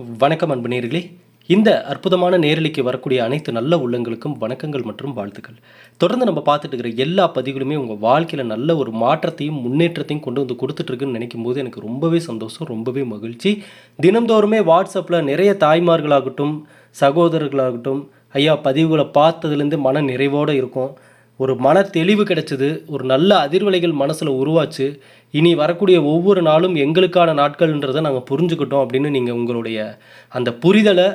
வணக்கம் அன்பு நேர்களே. இந்த அற்புதமான நேரலைக்கு வரக்கூடிய அனைத்து நல்ல உள்ளங்களுக்கும் வணக்கங்கள் மற்றும் வாழ்த்துக்கள். தொடர்ந்து நம்ம பார்த்துட்டு இருக்கிற எல்லா பதிவுகளுமே உங்கள் வாழ்க்கையில் நல்ல ஒரு மாற்றத்தையும் முன்னேற்றத்தையும் கொண்டு வந்து கொடுத்துட்ருக்குன்னு நினைக்கும் போது எனக்கு ரொம்பவே சந்தோஷம் ரொம்பவே மகிழ்ச்சி. தினந்தோறுமே வாட்ஸ்அப்பில் நிறைய தாய்மார்களாகட்டும் சகோதரர்களாகட்டும் ஐயா பதிவுகளை பார்த்ததுலேருந்து மன நிறைவோடு இருக்கும். ஒரு மன தெளிவு கிடைச்சது ஒரு நல்ல அதிர்வலைகள் மனசில் உருவாச்சு இனி வரக்கூடிய ஒவ்வொரு நாளும் எங்களுக்கான நாட்கள்ன்றதை நாங்கள் புரிஞ்சுக்கிட்டோம் அப்படின்னு நீங்கள் உங்களுடைய அந்த புரிதலை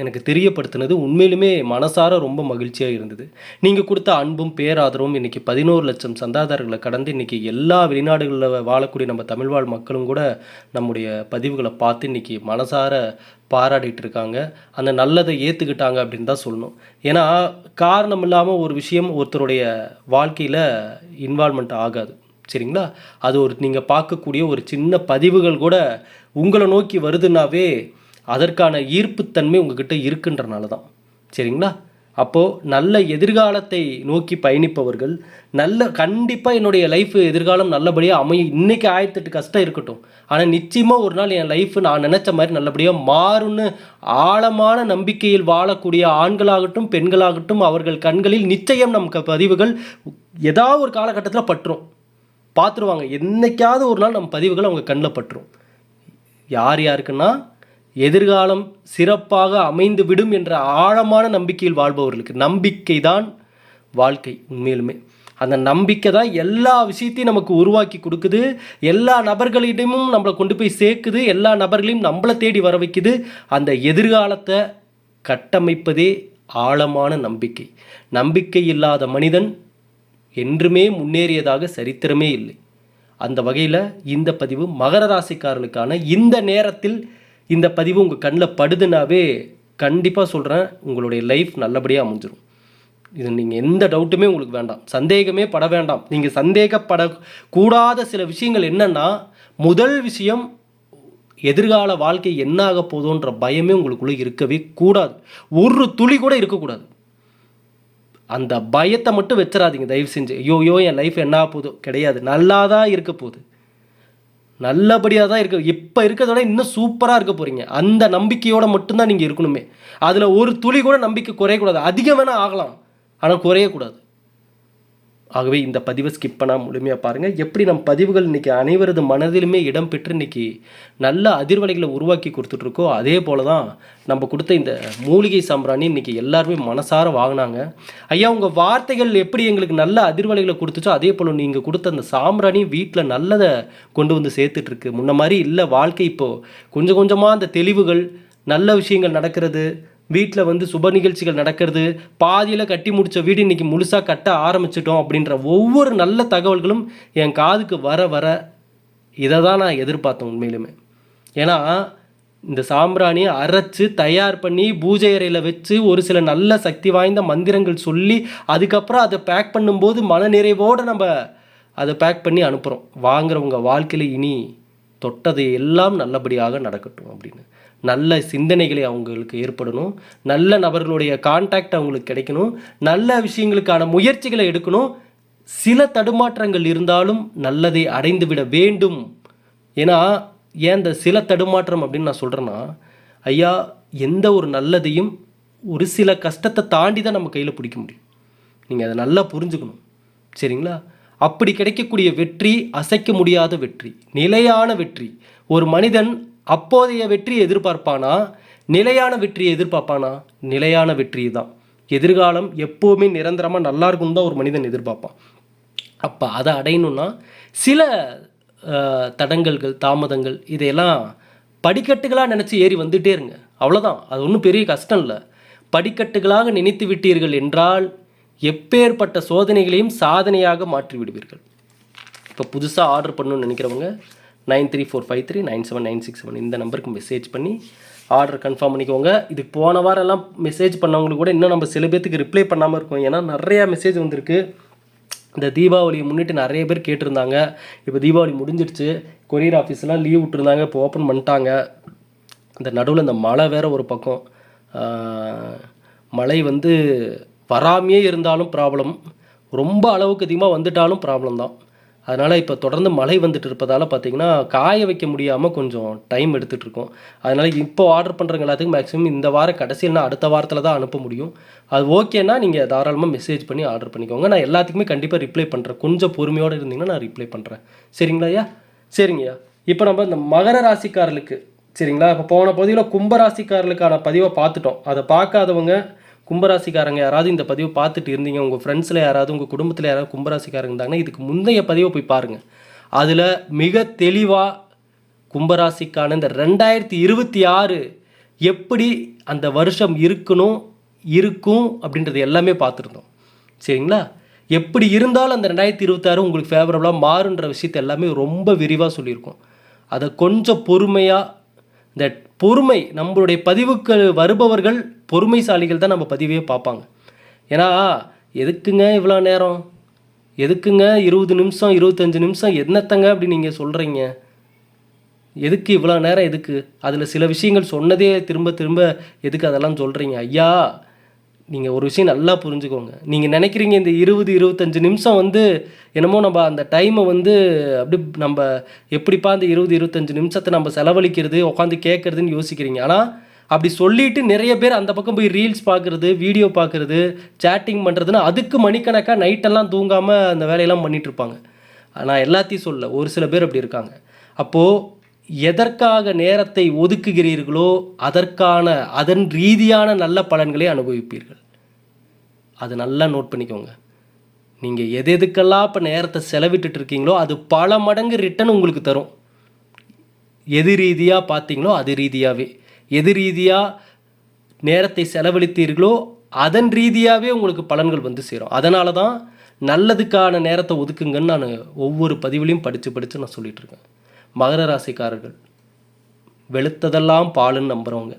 எனக்கு தெரியப்படுத்தினது உண்மையிலுமே மனசார ரொம்ப மகிழ்ச்சியாக இருந்தது. நீங்கள் கொடுத்த அன்பும் பேராதரவும் இன்றைக்கி பதினோரு லட்சம் சந்தாதாரர்களை கடந்து இன்றைக்கி எல்லா வெளிநாடுகளில் வாழக்கூடிய நம்ம தமிழ்வாழ் மக்களும் கூட நம்முடைய பதிவுகளை பார்த்து இன்றைக்கி மனசார பாராட்டிட்டு இருக்காங்க. அந்த நல்லதை ஏற்றுக்கிட்டாங்க அப்படின்னு தான் சொல்லணும். ஏன்னா காரணம் இல்லாமல் ஒரு விஷயம் ஒருத்தருடைய வாழ்க்கையில் இன்வால்மெண்ட் ஆகாது. சரிங்களா? அது ஒரு நீங்கள் பார்க்கக்கூடிய ஒரு சின்ன பதிவுகள் கூட உங்களை நோக்கி வருதுன்னாவே அதற்கான ஈர்ப்புத்தன்மை உங்ககிட்ட இருக்குன்றனால தான் சரிங்களா? அப்போது நல்ல எதிர்காலத்தை நோக்கி பயணிப்பவர்கள் நல்ல கண்டிப்பாக என்னுடைய லைஃப் எதிர்காலம் நல்லபடியாக அமையும் இன்றைக்கி ஆயிரத்தெட்டு கஷ்டம் இருக்கட்டும். ஆனால் நிச்சயமாக ஒரு நாள் என் லைஃப் நான் நினச்ச மாதிரி நல்லபடியாக மாறும்னு ஆழமான நம்பிக்கையில் வாழக்கூடிய ஆண்களாகட்டும் பெண்களாகட்டும் அவர்கள் கண்களில் நிச்சயம் நமக்கு பதிவுகள் ஏதாவது ஒரு காலகட்டத்தில் பற்றும் பார்த்துருவாங்க. என்னைக்காவது ஒரு நாள் நம்ம பதிவுகள் அவங்க கண்ணில் பற்றும் யார் யாருக்குன்னா எதிர்காலம் சிறப்பாக அமைந்துவிடும் என்ற ஆழமான நம்பிக்கையில் வாழ்பவர்களுக்கு நம்பிக்கை தான் வாழ்க்கை உண்மையிலுமே. அந்த நம்பிக்கை தான் எல்லா விஷயத்தையும் நமக்கு உருவாக்கி கொடுக்குது. எல்லா நபர்களிடமும் நம்மளை கொண்டு போய் சேர்க்குது. எல்லா நபர்களையும் நம்மளை தேடி வர வைக்குது. அந்த எதிர்காலத்தை கட்டமைப்பதே ஆழமான நம்பிக்கை. நம்பிக்கை இல்லாத மனிதன் என்றுமே முன்னேறியதாக சரித்திரமே இல்லை. அந்த வகையில் இந்த பதிவு மகர ராசிக்காரர்களுக்கான இந்த நேரத்தில் இந்த பதிவு உங்கள் கண்ணில் படுதுனாவே கண்டிப்பாக சொல்கிறேன் உங்களுடைய லைஃப் நல்லபடியாக அமைஞ்சிடும் இது நீங்கள் எந்த டவுட்டுமே உங்களுக்கு வேண்டாம். சந்தேகமே பட வேண்டாம். நீங்கள் சந்தேகப்படக்கூடாத சில விஷயங்கள் என்னென்னா முதல் விஷயம் எதிர்கால வாழ்க்கை என்ன ஆக போதோன்ற பயமே உங்களுக்குள்ளே இருக்கவே கூடாது. ஒரு துளி கூட இருக்கக்கூடாது. அந்த பயத்தை மட்டும் வச்சிடாதீங்க. தயவு செஞ்சு ஐயோ ஐயோ என் லைஃப் என்ன ஆக போதோ கிடையாது. நல்லா தான் இருக்க போகுது. நல்லபடியாக தான் இருக்க. இப்போ இருக்கிறத விட இன்னும் சூப்பராக இருக்க போகிறீங்க அந்த நம்பிக்கையோடு மட்டும்தான் நீங்கள் இருக்கணுமே. அதில் ஒரு துளி கூட நம்பிக்கை குறையக்கூடாது. அதிகம் வேணால் ஆகலாம். ஆனால் குறையக்கூடாது. ஆகவே இந்த பதிவை ஸ்கிப் பண்ணால் முழுமையாக பாருங்கள் எப்படி நம் பதிவுகள் இன்றைக்கி அனைவரது மனதிலுமே இடம் பெற்று இன்றைக்கி நல்ல அதிர்வலைகளை உருவாக்கி கொடுத்துட்ருக்கோ அதே போல் தான் நம்ம கொடுத்த இந்த மூலிகை சாம்பிராணி இன்றைக்கி எல்லாருமே மனசார வாங்கினாங்க. ஐயா உங்கள் வார்த்தைகள் எப்படி எங்களுக்கு நல்ல அதிர்வலைகளை கொடுத்துச்சோ அதே போல் நீங்கள் கொடுத்த அந்த சாம்பிராணி வீட்டில் நல்லதை கொண்டு வந்து சேர்த்துட்ருக்கு. முன்ன மாதிரி இல்லை வாழ்க்கை இப்போது கொஞ்சம் கொஞ்சமாக அந்த தெளிவுகள் நல்ல விஷயங்கள் நடக்கிறது வீட்டில் வந்து சுப நிகழ்ச்சிகள் நடக்கிறது பாதியில் கட்டி முடித்த வீடு இன்றைக்கி முழுசாக கட்ட ஆரம்பிச்சிட்டோம் அப்படின்ற ஒவ்வொரு நல்ல தகவல்களும் என் காதுக்கு வர வர இதை தான் நான் எதிர்பார்த்தேன் உண்மையிலுமே. ஏன்னா இந்த சாம்பிராணியை அரைச்சு தயார் பண்ணி பூஜை அறையில் வச்சு ஒரு சில நல்ல சக்தி வாய்ந்த மந்திரங்கள் சொல்லி அதுக்கப்புறம் அதை பேக் பண்ணும்போது மன நிறைவோடு நம்ம அதை பேக் பண்ணி அனுப்புகிறோம் வாங்குறவங்க வாழ்க்கையில் இனி தொட்டது எல்லாம் நல்லபடியாக நடக்கட்டும் அப்படின்னு. நல்ல சிந்தனைகளை அவங்களுக்கு ஏற்படணும். நல்ல நபர்களுடைய கான்டாக்ட் அவங்களுக்கு கிடைக்கணும். நல்ல விஷயங்களுக்கான முயற்சிகளை எடுக்கணும். சில தடுமாற்றங்கள் இருந்தாலும் நல்லதை அடைந்து விட வேண்டும். ஏன்னா ஏன் இந்த சில தடுமாற்றம் அப்படின்னு நான் சொல்கிறேன்னா ஐயா எந்த ஒரு நல்லதையும் ஒரு சில கஷ்டத்தை தாண்டி தான் நம்ம கையில் பிடிக்க முடியும். நீங்கள் அதை நல்லா புரிஞ்சுக்கணும். சரிங்களா? அப்படி கிடைக்கக்கூடிய வெற்றி அசைக்க முடியாத வெற்றி நிலையான வெற்றி. ஒரு மனிதன் அப்போதைய வெற்றியை எதிர்பார்ப்பானா? நிலையான வெற்றியை எதிர்பார்ப்பானா? நிலையான வெற்றி தான் எதிர்காலம் எப்போவுமே நிரந்தரமாக நல்லா இருக்கும்னு தான் ஒரு மனிதன் எதிர்பார்ப்பான். அப்போ அதை அடையணும்னா சில தடங்கல்கள் தாமதங்கள் இதையெல்லாம் படிக்கட்டுகளாக நினச்சி ஏறி வந்துட்டே இருங்க. அவ்வளோதான் அது ஒன்றும் பெரிய கஷ்டம் இல்லை. படிக்கட்டுகளாக நினைத்து விட்டீர்கள் என்றால் எப்பேற்பட்ட சோதனைகளையும் சாதனையாக மாற்றி விடுவீர்கள். இப்போ புதுசாக ஆர்டர் பண்ணணும்னு நினைக்கிறவங்க nine three four five three nine seven nine six seven இந்த நம்பருக்கு மெசேஜ் பண்ணி ஆர்டர் கன்ஃபார்ம் பண்ணிக்கோங்க. இது போன வாரம் எல்லாம் மெசேஜ் பண்ணவங்களுக்கு கூட இன்னும் நம்ம சில பேர்த்துக்கு ரிப்ளை பண்ணாமல் இருக்கோம். ஏன்னா நிறையா மெசேஜ் வந்திருக்கு. இந்த தீபாவளியை முன்னிட்டு நிறைய பேர் கேட்டிருந்தாங்க. இப்போ தீபாவளி முடிஞ்சிடுச்சு. கொரியர் ஆஃபீஸ்லாம் லீவ் விட்டுருந்தாங்க. இப்போ ஓப்பன் பண்ணிட்டாங்க. இந்த நடுவில் இந்த மழை வேறு ஒரு பக்கம். மழை வந்து வராமையே இருந்தாலும் ப்ராப்ளம் ரொம்ப அளவுக்கு அதிகமாக வந்துட்டாலும் ப்ராப்ளம் தான். அதனால் இப்போ தொடர்ந்து மழை வந்துட்டு இருப்பதால் பார்த்தீங்கன்னா காய வைக்க முடியாமல் கொஞ்சம் டைம் எடுத்துகிட்டு இருக்கோம். அதனால் இப்போ ஆர்டர் பண்ணுறவங்க எல்லாத்துக்கும் மேக்ஸிமம் இந்த வார கடைசியில்னா அடுத்த வாரத்தில் தான் அனுப்ப முடியும். அது ஓகேன்னா நீங்கள் தாராளமாக மெசேஜ் பண்ணி ஆர்டர் பண்ணிக்கோங்க. நான் எல்லாத்துக்குமே கண்டிப்பாக ரிப்ளை பண்ணுறேன் கொஞ்சம் பொறுமையோடு இருந்தீங்கன்னா நான் ரிப்ளை பண்ணுறேன் சரிங்களா ஐயா? சரிங்கய்யா இப்போ நம்ம இந்த மகர ராசிக்காரர்களுக்கு சரிங்களா? இப்போ போன பகுதியில் கும்பராசிக்காரர்களுக்கான பதிவை பார்த்துட்டோம். அதை பார்க்காதவங்க கும்பராசிக்காரங்க யாராவது இந்த பதிவை பார்த்துட்டு இருந்தீங்க உங்கள் ஃப்ரெண்ட்ஸில் யாராவது உங்கள் குடும்பத்தில் யாராவது கும்பராசிக்காரங்க இருந்தாங்கன்னா இதுக்கு முந்தைய பதிவை போய் பாருங்கள் அதில் மிக தெளிவாக கும்பராசிக்கான இந்த ரெண்டாயிரத்தி இருபத்தி ஆறு எப்படி அந்த வருஷம் இருக்கணும் இருக்கும் அப்படின்றது எல்லாமே பார்த்துருந்தோம். சரிங்களா? எப்படி இருந்தாலும் அந்த ரெண்டாயிரத்தி இருபத்தாறு உங்களுக்கு ஃபேவரபுளாக மாறுன்ற விஷயத்தை எல்லாமே ரொம்ப விரிவாக சொல்லியிருக்கோம். அதை கொஞ்சம் பொறுமையாக இந்த பொறுமை நம்மளுடைய பதிவுக்கு வருபவர்கள் பொறுமைசாலிகள் தான் நம்ம பதிவே பார்ப்பாங்க. ஏன்னா எதுக்குங்க இவ்வளோ நேரம்? எதுக்குங்க இருபது நிமிஷம் இருபத்தஞ்சு நிமிஷம் என்னத்தங்க அப்படி நீங்கள் சொல்கிறீங்க எதுக்கு இவ்வளோ நேரம் எதுக்கு? அதில் சில விஷயங்கள் சொன்னதே திரும்ப திரும்ப எதுக்கு அதெல்லாம் சொல்கிறீங்க ஐயா நீங்கள் ஒரு விஷயம் நல்லா புரிஞ்சுக்கோங்க. நீங்கள் நினைக்கிறீங்க இந்த இருபது இருபத்தஞ்சு நிமிஷம் வந்து என்னமோ நம்ம அந்த டைமை வந்து அப்படி நம்ம எப்படிப்பா அந்த இருபது இருபத்தஞ்சு நிமிஷத்தை நம்ம செலவழிக்கிறது உட்காந்து கேட்குறதுன்னு யோசிக்கிறீங்க. ஆனால் அப்படி சொல்லிட்டு நிறைய பேர் அந்த பக்கம் போய் ரீல்ஸ் பார்க்குறது வீடியோ பார்க்குறது சேட்டிங் பண்ணுறதுன்னு அதுக்கு மணிக்கணக்காக நைட்டெல்லாம் தூங்காமல் அந்த வேலையெல்லாம் பண்ணிகிட்ருப்பாங்க நான் எல்லாத்தையும் சொல்ல ஒரு சில பேர் அப்படி இருக்காங்க. அப்போது எதற்காக நேரத்தை ஒதுக்குகிறீர்களோ அதற்கான அதன் ரீதியான நல்ல பலன்களை அனுபவிப்பீர்கள். அது நல்லா நோட் பண்ணிக்கோங்க. நீங்கள் எது எதுக்கெல்லாம் இப்போ நேரத்தை செலவிட்டுட்டு இருக்கீங்களோ அது பல மடங்கு ரிட்டன் உங்களுக்கு தரும். எது ரீதியாக பார்த்தீங்களோ அது ரீதியாகவே எது ரீதியாக நேரத்தை செலவழித்தீர்களோ அதன் ரீதியாகவே உங்களுக்கு பலன்கள் வந்து சேரும். அதனால தான் நல்லதுக்கான நேரத்தை ஒதுக்குங்கன்னு நான் ஒவ்வொரு பதிவுலையும் படித்து படித்து நான் சொல்லிகிட்ருக்கேன் மகர ராசிக்காரர்கள். வெளுத்ததெல்லாம் பாலுன்னு நம்புகிறவங்க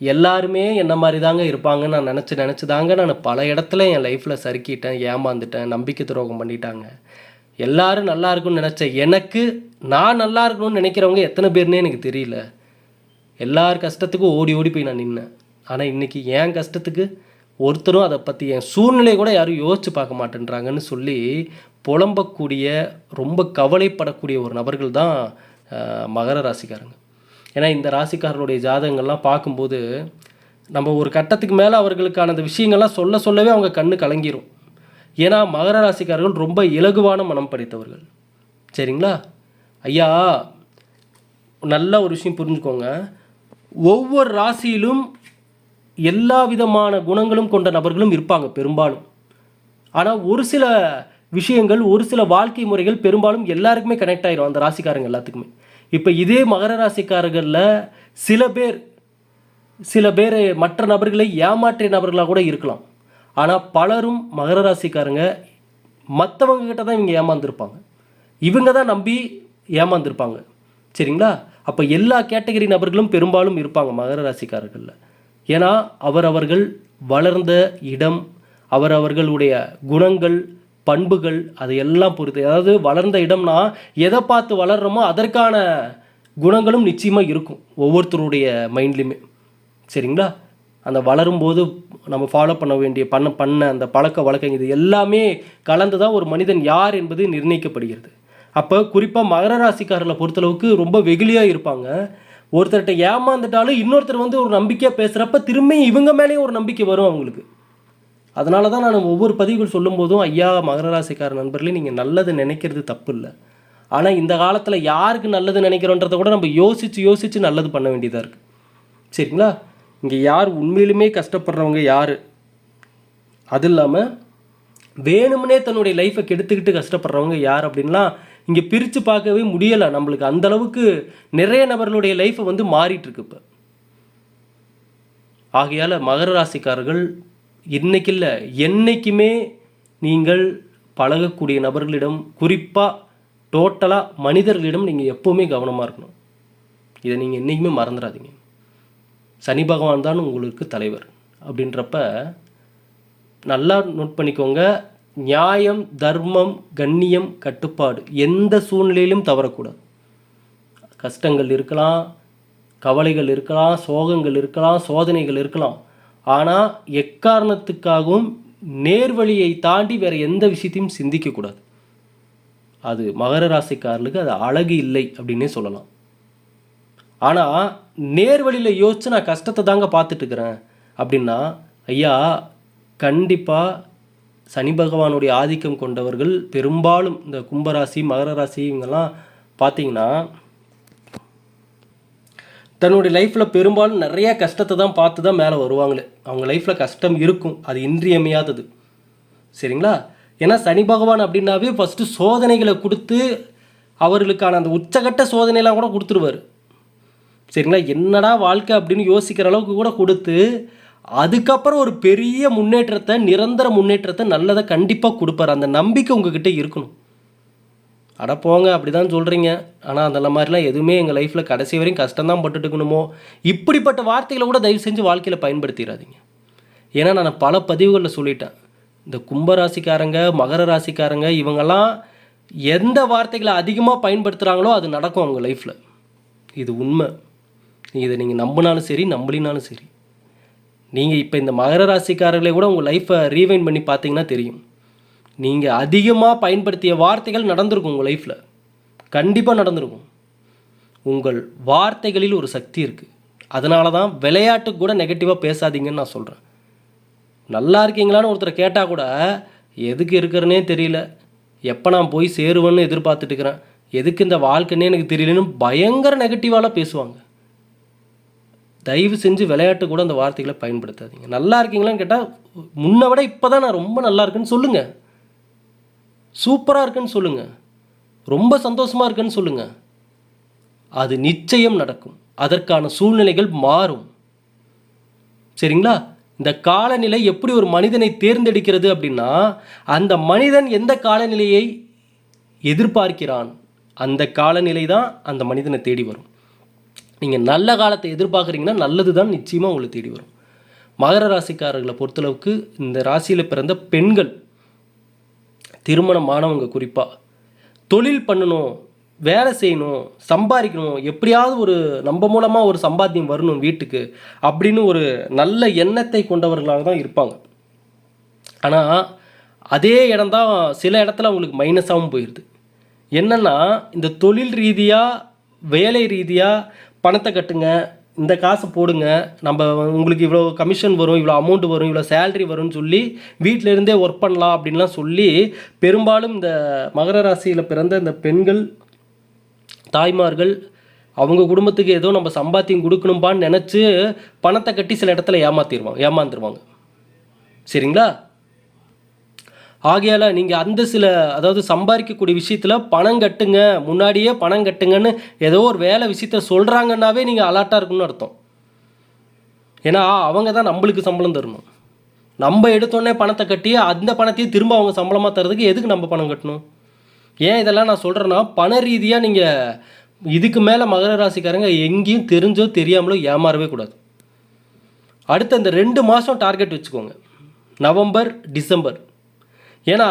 எல்லாருமே என்ன மாதிரி தாங்க இருப்பாங்கன்னு நான் நினச்சி நினச்சி தாங்க நான் பல இடத்துல என் லைஃப்பில் சறுக்கிட்டேன் ஏமாந்துட்டேன் நம்பிக்கை துரோகம் பண்ணிட்டாங்க. எல்லாரும் நல்லா இருக்கும்னு நினச்ச எனக்கு நான் நல்லா இருக்கணும்னு நினைக்கிறவங்க எத்தனை பேர்னே எனக்கு தெரியல. எல்லார் கஷ்டத்துக்கும் ஓடி ஓடி போய் நான் நின்னேன். ஆனால் இன்றைக்கி என் கஷ்டத்துக்கு ஒருத்தரும் அதை பற்றி என் சூழ்நிலை கூட யாரும் யோசித்து பார்க்க மாட்டேன்றாங்கன்னு சொல்லி புலம்பக்கூடிய ரொம்ப கவலைப்படக்கூடிய ஒரு நபர்கள் தான் மகர ராசிக்காரங்க. ஏன்னா இந்த ராசிக்காரனுடைய ஜாதகங்கள்லாம் பார்க்கும்போது நம்ம ஒரு கட்டத்துக்கு மேலே அவர்களுக்கான அந்த விஷயங்கள்லாம் சொல்ல சொல்லவே அவங்க கண்ணு கலங்கிரும். ஏன்னா மகர ராசிக்காரர்கள் ரொம்ப இலகுவான மனம் படைத்தவர்கள். சரிங்களா? ஐயா நல்ல ஒரு விஷயம் புரிஞ்சுக்கோங்க. ஒவ்வொரு ராசியிலும் எல்லா விதமான குணங்களும் கொண்ட நபர்களும் இருப்பாங்க பெரும்பாலும். ஆனால் ஒரு சில விஷயங்கள் ஒரு சில வாழ்க்கை முறைகள் பெரும்பாலும் எல்லாருக்குமே கனெக்ட் ஆயிரும் அந்த ராசிக்காரங்க எல்லாத்துக்குமே. இப்போ இதே மகர ராசிக்காரர்களில் சில பேர் சில பேர் மற்ற நபர்களை ஏமாற்றிய நபர்களாக கூட இருக்கலாம். ஆனால் பலரும் மகர ராசிக்காரங்க மற்றவங்க கிட்ட தான் இவங்க ஏமாந்துருப்பாங்க. இவங்க தான் நம்பி ஏமாந்துருப்பாங்க. சரிங்களா? அப்போ எல்லா கேட்டகரி நபர்களும் பெரும்பாலும் இருப்பாங்க மகர ராசிக்காரர்களில். ஏன்னா அவரவர்கள் வளர்ந்த இடம் அவரவர்களுடைய குணங்கள் பண்புகள் அதையெல்லாம் பொறுத்து. அதாவது வளர்ந்த இடம்னா எதை பார்த்து வளர்றோமோ அதற்கான குணங்களும் நிச்சயமாக இருக்கும் ஒவ்வொருத்தருடைய மைண்ட்லையுமே. சரிங்களா? அந்த வளரும்போது நம்ம ஃபாலோ பண்ண வேண்டிய பண்ண பண்ண அந்த பழக்க வழக்கம் இது எல்லாமே கலந்து தான் ஒரு மனிதன் யார் என்பது நிர்ணயிக்கப்படுகிறது. அப்போ குறிப்பாக மகர ராசிக்காரர்களை பொறுத்தளவுக்கு ரொம்ப வெகுளியாக இருப்பாங்க. ஒருத்தர்கிட்ட ஏமாந்துட்டாலும் இன்னொருத்தர் வந்து ஒரு நம்பிக்கையாக பேசுகிறப்ப திரும்பி இவங்க மேலேயும் ஒரு நம்பிக்கை வரும் அவங்களுக்கு. அதனால தான் நான் ஒவ்வொரு பதிவுகள் சொல்லும்போதும் ஐயா மகர ராசிக்கார நண்பர்களே நீங்கள் நல்லது நினைக்கிறது தப்பு இல்லை ஆனால் இந்த காலத்தில் யாருக்கு நல்லது நினைக்கிறோன்றத கூட நம்ம யோசித்து யோசித்து நல்லது பண்ண வேண்டியதாக இருக்குது சரிங்களா? இங்கே யார் உண்மையிலுமே கஷ்டப்படுறவங்க யார்? அது இல்லாமல் வேணும்னே தன்னுடைய லைஃப்பை கெடுத்துக்கிட்டு கஷ்டப்படுறவங்க யார் அப்படின்லாம் இங்கே பிரித்து பார்க்கவே முடியலை. நம்மளுக்கு அந்தளவுக்கு நிறைய நபர்களுடைய லைஃப்பை வந்து மாறிட்டுருக்கு இப்போ. ஆகையால் மகர ராசிக்காரர்கள் இன்னைக்கு இல்லை என்றைக்குமே நீங்கள் பழகக்கூடிய நபர்களிடம் குறிப்பாக டோட்டலாக மனிதர்களிடம் நீங்கள் எப்போவுமே கவனமாக இருக்கணும். இதை நீங்கள் என்றைக்குமே மறந்துடாதீங்க. சனி பகவான் தான் உங்களுக்கு தலைவர் அப்படின்றப்ப நல்லா நோட் பண்ணிக்கோங்க. நியாயம் தர்மம் கண்ணியம் கட்டுப்பாடு எந்த சூழ்நிலையிலும் தவறக்கூடாது. கஷ்டங்கள் இருக்கலாம் கவலைகள் இருக்கலாம் சோகங்கள் இருக்கலாம் சோதனைகள் இருக்கலாம். ஆனால் எக்காரணத்துக்காகவும் நேர்வழியை தாண்டி வேறு எந்த விஷயத்தையும் சிந்திக்கக்கூடாது அது மகர ராசிக்காரர்களுக்கு அது அழகு இல்லை அப்படின்னே சொல்லலாம். ஆனால் நேர்வழியில் யோசித்து நான் கஷ்டத்தை தாங்க பார்த்துட்டு இருக்கிறேன் அப்படின்னா ஐயா கண்டிப்பாக சனி பகவானுடைய ஆதிக்கம் கொண்டவர்கள் பெரும்பாலும் இந்த கும்பராசி மகர ராசி இவங்கெல்லாம் பார்த்தீங்கன்னா தன்னுடைய லைஃப்பில் பெரும்பாலும் நிறைய கஷ்டத்தை தான் பார்த்து தான் மேலே வருவாங்களே. அவங்க லைஃப்பில் கஷ்டம் இருக்கும். அது இன்றியமையாதது. சரிங்களா? ஏன்னா சனி பகவான் அப்படின்னாவே ஃபஸ்ட்டு சோதனைகளை கொடுத்து அவர்களுக்கான அந்த உச்சகட்ட சோதனையெல்லாம் கூட கொடுத்துருவார். சரிங்களா? என்னடா வாழ்க்கை அப்படின்னு யோசிக்கிற அளவுக்கு கூட கொடுத்து அதுக்கப்புறம் ஒரு பெரிய முன்னேற்றத்தை நிரந்தர முன்னேற்றத்தை நல்லதை கண்டிப்பாக கொடுப்பார். அந்த நம்பிக்கை உங்ககிட்ட இருக்கணும். அட போங்க அப்படி தான் சொல்கிறீங்க ஆனால் அந்த மாதிரிலாம் எதுவுமே எங்கள் லைஃப்பில் கடைசி வரையும் கஷ்டம்தான் பட்டுட்டு இருக்கணுமோ இப்படிப்பட்ட வார்த்தைகளை கூட தயவு செஞ்சு வாழ்க்கையில் பயன்படுத்திடாதீங்க ஏன்னா நான் பல பதிவுகளில் சொல்லிட்டேன். இந்த கும்பராசிக்காரங்க மகர ராசிக்காரங்க இவங்கெல்லாம் எந்த வார்த்தைகளை அதிகமாக பயன்படுத்துகிறாங்களோ அது நடக்கும் அவங்க லைஃப்பில் இது உண்மை. இதை நீங்கள் நம்பினாலும் சரி நம்பலினாலும் சரி. நீங்கள் இப்போ இந்த மகர ராசிக்காரர்களை கூட உங்கள் லைஃப்பை ரீவைன் பண்ணி பார்த்தீங்கன்னா தெரியும். நீங்கள் அதிகமாக பயன்படுத்திய வார்த்தைகள் நடந்திருக்கும் உங்கள் லைஃப்பில் கண்டிப்பாக நடந்திருக்கும். உங்கள் வார்த்தைகளில் ஒரு சக்தி இருக்குது அதனால தான் விளையாட்டுக்கு கூட நெகட்டிவாக பேசாதீங்கன்னு நான் சொல்கிறேன் நல்லா இருக்கீங்களான்னு ஒருத்தர் கேட்டால் கூட எதுக்கு இருக்கிறனே தெரியல. எப்போ நான் போய் சேருவேன்னு எதிர்பார்த்துட்டு இருக்கிறேன். எதுக்கு இந்த வாழ்க்கைன்னே எனக்கு தெரியலன்னு பயங்கர நெகட்டிவாலாம் பேசுவாங்க. தயவு செஞ்சு விளையாட்டு கூட அந்த வார்த்தைகளை பயன்படுத்தாதீங்க. நல்லா இருக்கீங்களான்னு கேட்டால் முன்னை விட இப்போ தான் நான் ரொம்ப நல்லா இருக்குன்னு சொல்லுங்கள் சூப்பராக இருக்குன்னு சொல்லுங்கள் ரொம்ப சந்தோஷமாக இருக்குன்னு சொல்லுங்கள் அது நிச்சயம் நடக்கும். அதற்கான சூழ்நிலைகள் மாறும். சரிங்களா? இந்த காலநிலை எப்படி ஒரு மனிதனை தேர்ந்தெடுக்கிறது அப்படின்னா அந்த மனிதன் எந்த காலநிலையை எதிர்பார்க்கிறான் அந்த காலநிலை தான் அந்த மனிதனை தேடி வரும். நீங்கள் நல்ல காலத்தை எதிர்பார்க்குறீங்கன்னா நல்லது தான் நிச்சயமாக உங்களை தேடி வரும். மகர ராசிக்காரர்களை பொறுத்தளவுக்கு இந்த ராசியில் பிறந்த பெண்கள் திருமணமானவங்க குறிப்பாக தொழில் பண்ணணும் வேலை செய்யணும் சம்பாதிக்கணும் எப்படியாவது ஒரு நம்ம மூலமாக ஒரு சம்பாத்தியம் வரணும் வீட்டுக்கு அப்படின்னு ஒரு நல்ல எண்ணத்தை கொண்டவர்களாக தான் இருப்பாங்க. ஆனால் அதே இடம்தான் சில இடத்துல அவங்களுக்கு மைனஸாகவும் போயிடுது என்னென்னா இந்த தொழில் ரீதியாக வேலை ரீதியாக பணத்தை கட்டுங்க இந்த காசு போடுங்க. நம்ம உங்களுக்கு இவ்வளோ கமிஷன் வரும் இவ்வளோ அமௌண்ட் வரும் இவ்வளோ சேல்ரி வரும்னு சொல்லி வீட்டிலேருந்தே ஒர்க் பண்ணலாம் அப்படின்லாம் சொல்லி பெரும்பாலும் இந்த மகர ராசியில் பிறந்த இந்த பெண்கள் தாய்மார்கள் அவங்க குடும்பத்துக்கு ஏதோ நம்ம சம்பாத்தியம் கொடுக்கணும்பான்னு நினச்சி பணத்தை கட்டி சில இடத்துல ஏமாத்திடுவாங்க ஏமாந்துருவாங்க. சரிங்களா? ஆகையால் நீங்கள் அந்த சில அதாவது சம்பாதிக்கக்கூடிய விஷயத்தில் பணம் கட்டுங்க முன்னாடியே பணம் கட்டுங்கன்னு ஏதோ ஒரு வேலை விஷயத்த சொல்கிறாங்கன்னாவே நீங்கள் அலர்ட்டாக இருக்கும்னு அர்த்தம். ஏன்னா அவங்க தான் நம்மளுக்கு சம்பளம் தரணும். நம்ம எடுத்தோடனே பணத்தை கட்டி அந்த பணத்தையும் திரும்ப அவங்க சம்பளமாக தரதுக்கு எதுக்கு நம்ம பணம் கட்டணும்? ஏன் இதெல்லாம் நான் சொல்கிறேன்னா பண ரீதியாக நீங்கள் இதுக்கு மேலே மகர ராசிக்காரங்க எங்கேயும் தெரிஞ்சோ தெரியாமலோ ஏமாறவே கூடாது. அடுத்த இந்த ரெண்டு மாதம் டார்கெட் வச்சுக்கோங்க. November December. ஏன்னா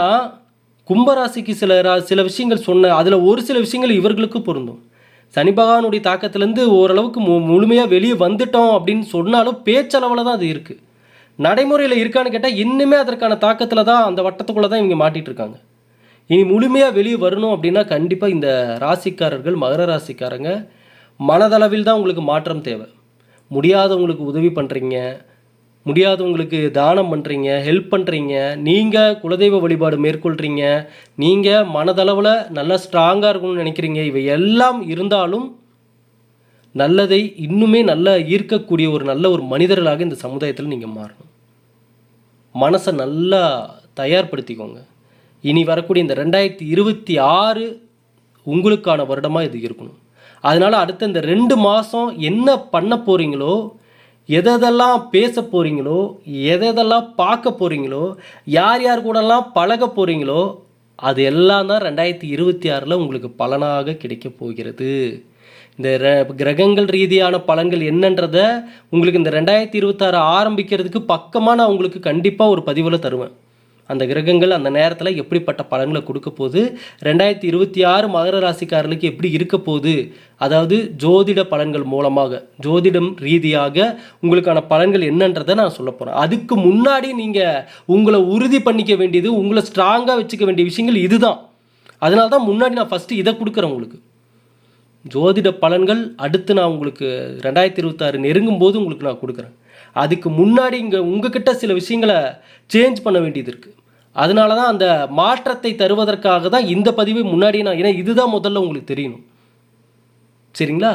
கும்பராசிக்கு சில ரா சில விஷயங்கள் சொன்ன அதில் ஒரு சில விஷயங்கள் இவர்களுக்கு பொருந்தும். சனி பகவானுடைய தாக்கத்துலேருந்து ஓரளவுக்கு மு முழுமையாக வெளியே வந்துட்டோம் அப்படின்னு சொன்னாலும் பேச்சளவில் தான் அது இருக்குது நடைமுறையில் இருக்கான்னு கேட்டால் இன்னுமே அதற்கான தாக்கத்தில் தான் அந்த வட்டத்துக்குள்ளே தான் இவங்க மாட்டிகிட்டு இருக்காங்க. இனி முழுமையாக வெளியே வரணும் அப்படின்னா கண்டிப்பாக இந்த ராசிக்காரர்கள் மகர ராசிக்காரங்க மனதளவில் தான் உங்களுக்கு மாற்றம் தேவை. முடியாதவங்களுக்கு உதவி பண்ணுறீங்க முடியாதவங்களுக்கு தானம் பண்ணுறீங்க ஹெல்ப் பண்ணுறீங்க நீங்கள் குலதெய்வ வழிபாடு மேற்கொள்கிறீங்க நீங்கள் மனதளவில் நல்லா ஸ்ட்ராங்காக இருக்கணும்னு நினைக்கிறீங்க இவை எல்லாம் இருந்தாலும் நல்லதை இன்னுமே நல்லா ஈர்க்கக்கூடிய ஒரு நல்ல ஒரு மனிதர்களாக இந்த சமுதாயத்தில் நீங்கள் மாறணும். மனசை நல்லா தயார்படுத்திக்கோங்க. இனி வரக்கூடிய இந்த ரெண்டாயிரத்தி இருபத்தி ஆறு உங்களுக்கான வருடமாக இது இருக்கணும். அதனால் அடுத்த இந்த ரெண்டு மாதம் என்ன பண்ண போகிறீங்களோ எதெல்லாம் பேச போகிறீங்களோ எதெல்லாம் பார்க்க போகிறீங்களோ யார் யார் கூடலாம் பழக போகிறீங்களோ அது எல்லாம் தான் ரெண்டாயிரத்தி இருபத்தி ஆறில் உங்களுக்கு பலனாக கிடைக்க போகிறது. இந்த ர- கிரகங்கள் ரீதியான பலன்கள் என்னன்றதை உங்களுக்கு இந்த ரெண்டாயிரத்தி இருபத்தாறு ஆரம்பிக்கிறதுக்கு பக்கமாக நான் உங்களுக்கு கண்டிப்பாக ஒரு பதிவில் தருவேன். அந்த கிரகங்கள் அந்த நேரத்தில் எப்படிப்பட்ட பலன்களை கொடுக்க போகுது? ரெண்டாயிரத்தி இருபத்தி ஆறு மகர ராசிக்காரர்களுக்கு எப்படி இருக்க போகுது? அதாவது ஜோதிட பலன்கள் மூலமாக ஜோதிடம் ரீதியாக உங்களுக்கான பலன்கள் என்னன்றதை நான் சொல்ல போகிறேன் அதுக்கு முன்னாடி நீங்கள் உங்களை உறுதி பண்ணிக்க வேண்டியது உங்களை ஸ்ட்ராங்காக வச்சுக்க வேண்டிய விஷயங்கள் இதுதான். அதனால தான் முன்னாடி நான் ஃபஸ்ட்டு இதை கொடுக்குறேன் உங்களுக்கு. ஜோதிட பலன்கள் அடுத்து நான் உங்களுக்கு ரெண்டாயிரத்தி இருபத்தாறு நெருங்கும் போது உங்களுக்கு நான் கொடுக்குறேன். அதுக்கு முன்னாடி இங்கே உங்ககிட்ட சில விஷயங்களை சேஞ்ச் பண்ண வேண்டியது இருக்குது அதனால தான் அந்த மாற்றத்தை தருவதற்காக தான் இந்த பதிவை முன்னாடி நான் ஏன்னா இதுதான் முதல்ல உங்களுக்கு தெரியணும். சரிங்களா?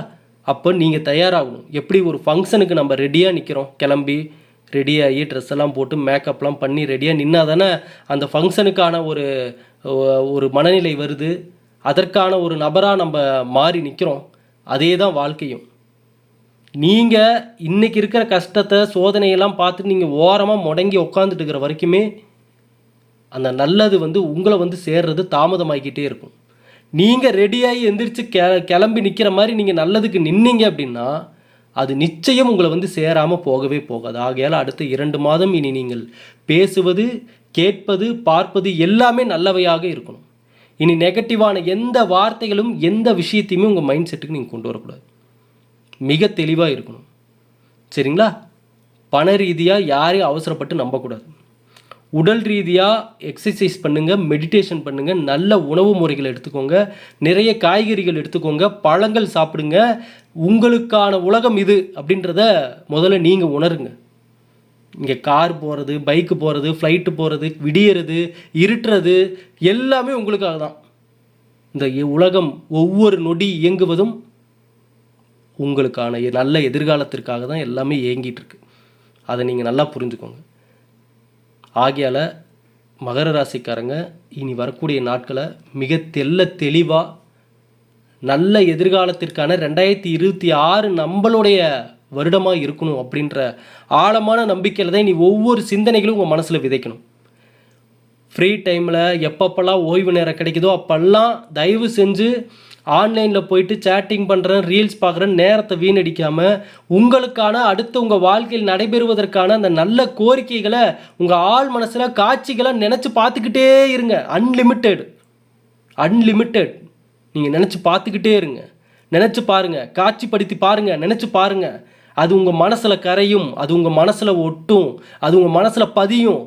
அப்போ நீங்கள் தயாராகணும். எப்படி ஒரு ஃபங்க்ஷனுக்கு நம்ம ரெடியாக நிற்கிறோம் கிளம்பி ரெடியாகி ட்ரெஸ் எல்லாம் போட்டு மேக்கப்லாம் பண்ணி ரெடியாக நின்னா தானே அந்த ஃபங்க்ஷனுக்கான ஒரு ஒரு மனநிலை வருது. அதற்கான ஒரு நபராக நம்ம மாறி நிற்கிறோம் அதே தான் வாழ்க்கையும். நீங்கள் இன்றைக்கி இருக்கிற கஷ்டத்தை சோதனையெல்லாம் பார்த்து நீங்கள் ஓரமாக முடங்கி உட்காந்துட்டு இருக்கிற வரைக்குமே அந்த நல்லது வந்து உங்களை வந்து சேர்றது தாமதமாகிக்கிட்டே இருக்கும். நீங்கள் ரெடியாகி எந்திரிச்சு கெ கிளம்பி நிற்கிற மாதிரி நீங்கள் நல்லதுக்கு நின்னீங்க அப்படின்னா அது நிச்சயம் உங்களை வந்து சேராமல் போகவே போகாது. ஆகையால் அடுத்த இரண்டு மாதம் இனி நீங்கள் பேசுவது கேட்பது பார்ப்பது எல்லாமே நல்லவையாக இருக்கணும். இனி நெகட்டிவான எந்த வார்த்தைகளும் எந்த விஷயத்தையுமே உங்கள் மைண்ட் செட்டுக்கு நீங்கள் கொண்டு வரக்கூடாது. மிக தெளிவாக இருக்கணும். சரிங்களா? பண ரீதியாக யாரையும் அவசரப்பட்டு நம்பக்கூடாது. உடல் ரீதியாக எக்ஸசைஸ் பண்ணுங்கள் மெடிடேஷன் பண்ணுங்கள் நல்ல உணவு முறைகள் எடுத்துக்கோங்க நிறைய காய்கறிகள் எடுத்துக்கோங்க பழங்கள் சாப்பிடுங்க. உங்களுக்கான உலகம் இது அப்படின்றத முதல்ல நீங்கள் உணருங்க. இங்கே கார் போகிறது பைக்கு போகிறது ஃப்ளைட்டு போகிறது விடியறது இருட்டுறது எல்லாமே உங்களுக்காக தான். இந்த உலகம் ஒவ்வொரு நொடி இயங்குவதும் உங்களுக்கான எ- நல்ல எதிர்காலத்திற்காக தான் எல்லாமே இயங்கிட்டு இருக்கு. அதை நீங்கள் நல்லா புரிஞ்சுக்கோங்க. ஆகையால் மகர ராசிக்காரங்க இனி வரக்கூடிய நாட்களை மிக தெல்ல தெளிவாக நல்ல எதிர்காலத்திற்கான ரெண்டாயிரத்தி இருபத்தி ஆறு நம்மளுடைய வருடமாக இருக்கணும் அப்படின்ற ஆழமான நம்பிக்கையில் தான் நீ ஒவ்வொரு சிந்தனைகளும் உங்கள் மனசில் விதைக்கணும். ஃப்ரீ டைமில் எப்பப்பெல்லாம் ஓய்வு நேரம் கிடைக்குதோ அப்பெல்லாம் தயவு செஞ்சு ஆன்லைனில் போயிட்டு சேட்டிங் பண்ணுறேன் ரீல்ஸ் பார்க்குறேன் நேரத்தை வீணடிக்காமல் உங்களுக்கான அடுத்து உங்கள் வாழ்க்கையில் நடைபெறுவதற்கான அந்த நல்ல கோரிக்கைகளை உங்கள் ஆள் மனசில் காட்சிகளை நினச்சி பார்த்துக்கிட்டே இருங்க. அன்லிமிட்டெட் அன்லிமிட்டெட் நீங்கள் நினச்சி பார்த்துக்கிட்டே இருங்க. நினச்சி பாருங்கள் காட்சிப்படுத்தி பாருங்கள் நினச்சி பாருங்கள் அது உங்கள் மனசில் கரையும் அது உங்கள் மனசில் ஒட்டும் அது உங்கள் மனசில் பதியும்.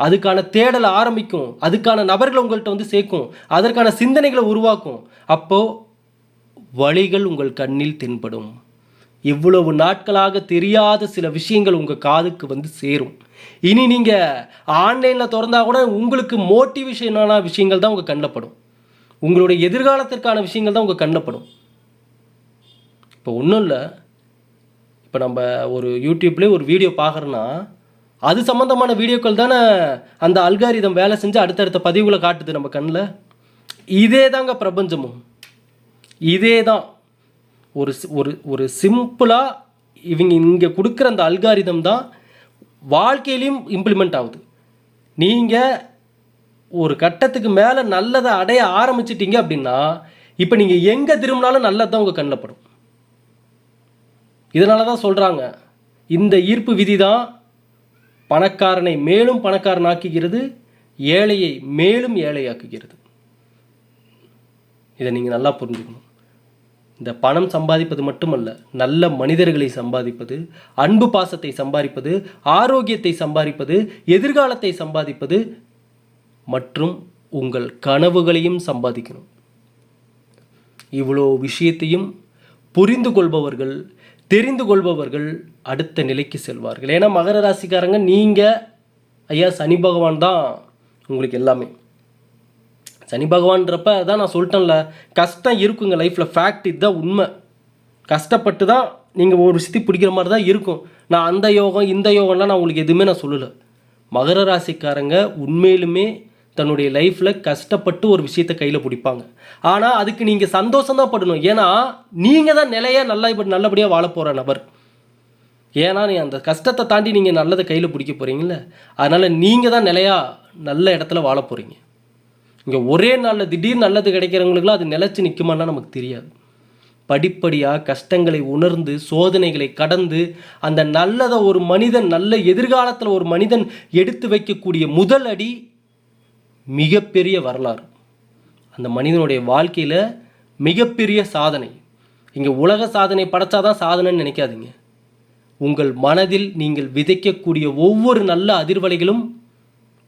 அதுக்கான தேடலை ஆரம்பிக்கும். அதுக்கான நபர்களை உங்கள்கிட்ட வந்து சேர்க்கும். அதற்கான சிந்தனைகளை உருவாக்கும். அப்போது வழிகள் உங்கள் கண்ணில் தென்படும். இவ்வளவு நாட்களாக தெரியாத சில விஷயங்கள் உங்கள் காதுக்கு வந்து சேரும். இனி நீங்கள் ஆன்லைனில் திறந்தா கூட உங்களுக்கு மோட்டிவேஷனான விஷயங்கள் தான் உங்கள் கண்ணில் படும். உங்களுடைய எதிர்காலத்திற்கான விஷயங்கள் தான் உங்கள் கண்ணில் படும். இப்போ ஒன்றும் இல்லை. இப்போ நம்ம ஒரு யூடியூப்லேயே ஒரு வீடியோ பார்க்குறோன்னா அது சம்மந்தமான வீடியோக்கள் தானே அந்த அல்காரிதம் வேலை செஞ்சு அடுத்தடுத்த பதிவுகளை காட்டுது நம்ம கண்ணில்? இதே தாங்க பிரபஞ்சமும். இதே தான். ஒரு ஒரு ஒரு சிம்பிளாக இவங்க இங்கே கொடுக்குற அந்த அல்காரிதம் தான் வாழ்க்கையிலையும் இம்ப்ளிமெண்ட் ஆகுது. நீங்கள் ஒரு கட்டத்துக்கு மேலே நல்லதை அடைய ஆரம்பிச்சிட்டிங்க அப்படின்னா இப்போ நீங்கள் எங்கே திரும்பினாலும் நல்லது தான் உங்கள் கண்ணில் படும். இதனால தான் சொல்கிறாங்க இந்த ஈர்ப்பு விதி தான் பணக்காரனை மேலும் பணக்காரனாக்குகிறது ஏழையை மேலும் ஏழையாக்குகிறது. இதை நீங்கள் நல்லா புரிஞ்சுக்கணும். இந்த பணம் சம்பாதிப்பது மட்டுமல்ல நல்ல மனிதர்களை சம்பாதிப்பது அன்பு பாசத்தை சம்பாதிப்பது ஆரோக்கியத்தை சம்பாதிப்பது எதிர்காலத்தை சம்பாதிப்பது மற்றும் உங்கள் கனவுகளையும் சம்பாதிக்கணும். இவ்வளோ விஷயத்தையும் புரிந்து கொள்பவர்கள் தெரிந்து கொள்பவர்கள் அடுத்த நிலைக்கு செல்வார்கள். ஏன்னா மகர ராசிக்காரங்க நீங்கள் ஐயா சனி பகவான் தான் உங்களுக்கு எல்லாமே. சனி பகவான்றப்ப தான் நான் சொல்லிட்டேன்ல கஷ்டம் இருக்குங்க லைஃப்பில் ஃபேக்ட் இதுதான் உண்மை. கஷ்டப்பட்டு தான் நீங்கள் ஒரு விஷயத்தை பிடிக்கிற மாதிரி தான் இருக்கும். நான் அந்த யோகம் இந்த யோகம்லாம் நான் உங்களுக்கு எதுவுமே நான் சொல்லலை. மகர ராசிக்காரங்க உண்மையிலுமே தன்னுடைய லைஃப்பில் கஷ்டப்பட்டு ஒரு விஷயத்தை கையில் பிடிப்பாங்க. ஆனால் அதுக்கு நீங்கள் சந்தோஷம் தான் படணும். ஏன்னா நீங்கள் தான் நிலையாக நல்லா இப்போ நல்லபடியாக வாழ போகிற நபர். ஏன்னா நீ அந்த கஷ்டத்தை தாண்டி நீங்கள் நல்லதை கையில் பிடிக்க போகிறீங்கள அதனால் நீங்கள் தான் நிலையாக நல்ல இடத்துல வாழ போகிறீங்க இங்கே ஒரே நாளில் திடீர்னு நல்லது கிடைக்கிறவங்களுக்குலாம் அது நிலச்சி நிற்குமான்னா நமக்கு தெரியாது. படிப்படியாக கஷ்டங்களை உணர்ந்து சோதனைகளை கடந்து அந்த நல்லதை ஒரு மனிதன் நல்ல எதிர்காலத்தில் ஒரு மனிதன் எடுத்து வைக்கக்கூடிய முதல் அடி மிகப்பெரிய வரலாறு. அந்த மனிதனுடைய வாழ்க்கையில் மிகப்பெரிய சாதனை. இங்கே உலக சாதனை படைச்சாதான் சாதனைன்னு நினைக்காதீங்க. உங்கள் மனதில் நீங்கள் விதைக்கக்கூடிய ஒவ்வொரு நல்ல அதிர்வலைகளும்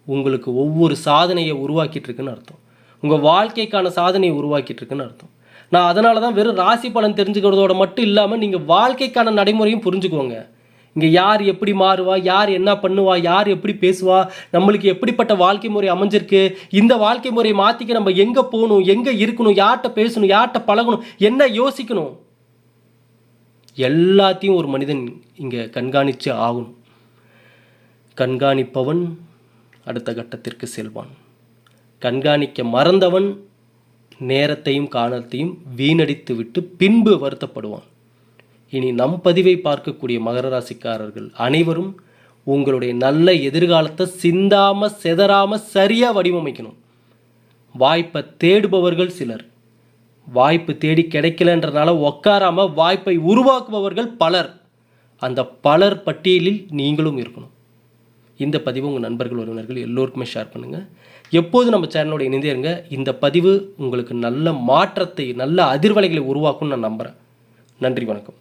உங்களுக்கு ஒவ்வொரு சாதனையை உருவாக்கிட்டு இருக்குன்னு அர்த்தம். உங்கள் வாழ்க்கைக்கான சாதனையை உருவாக்கிட்டு இருக்குன்னு அர்த்தம். நான் அதனால தான் வெறும் ராசி பலன் தெரிஞ்சுக்கிறதோட மட்டும் இல்லாமல் நீங்கள் வாழ்க்கைக்கான நடைமுறையும் புரிஞ்சுக்கோங்க. இங்கே யார் எப்படி மாறுவா? யார் என்ன பண்ணுவா? யார் எப்படி பேசுவா? நம்மளுக்கு எப்படிப்பட்ட வாழ்க்கை முறை அமைஞ்சிருக்கு? இந்த வாழ்க்கை முறையை மாற்றிக்க நம்ம எங்கே போகணும்? எங்கே இருக்கணும்? யார்கிட்ட பேசணும்? யார்கிட்ட பழகணும்? என்ன யோசிக்கணும்? எல்லாத்தையும் ஒரு மனிதன் இங்கே கண்காணித்து ஆகணும். கண்காணிப்பவன் அடுத்த கட்டத்திற்கு செல்வான். கண்காணிக்க மறந்தவன் நேரத்தையும் காலத்தையும் வீணடித்து விட்டு பின்பு வருத்தப்படுவான். இனி நம் பதிவை பார்க்கக்கூடிய மகர ராசிக்காரர்கள் அனைவரும் உங்களுடைய நல்ல எதிர்காலத்தை சிந்தாமல் செதறாமல் சரியாக வடிவமைக்கணும். வாய்ப்பை தேடுபவர்கள் சிலர். வாய்ப்பு தேடி கிடைக்கலன்றனால உக்காராமல் வாய்ப்பை உருவாக்குபவர்கள் பலர். அந்த பலர் பட்டியலில் நீங்களும் இருக்கணும். இந்த பதிவு உங்கள் நண்பர்கள் உறவினர்கள் எல்லோருக்குமே ஷேர் பண்ணுங்கள் எப்போது நம்ம சேனலோட இணைந்தே இருங்க. இந்த பதிவு உங்களுக்கு நல்ல மாற்றத்தை நல்ல அதிர்வலைகளை உருவாக்கும்னு நான் நம்புகிறேன் நன்றி வணக்கம்.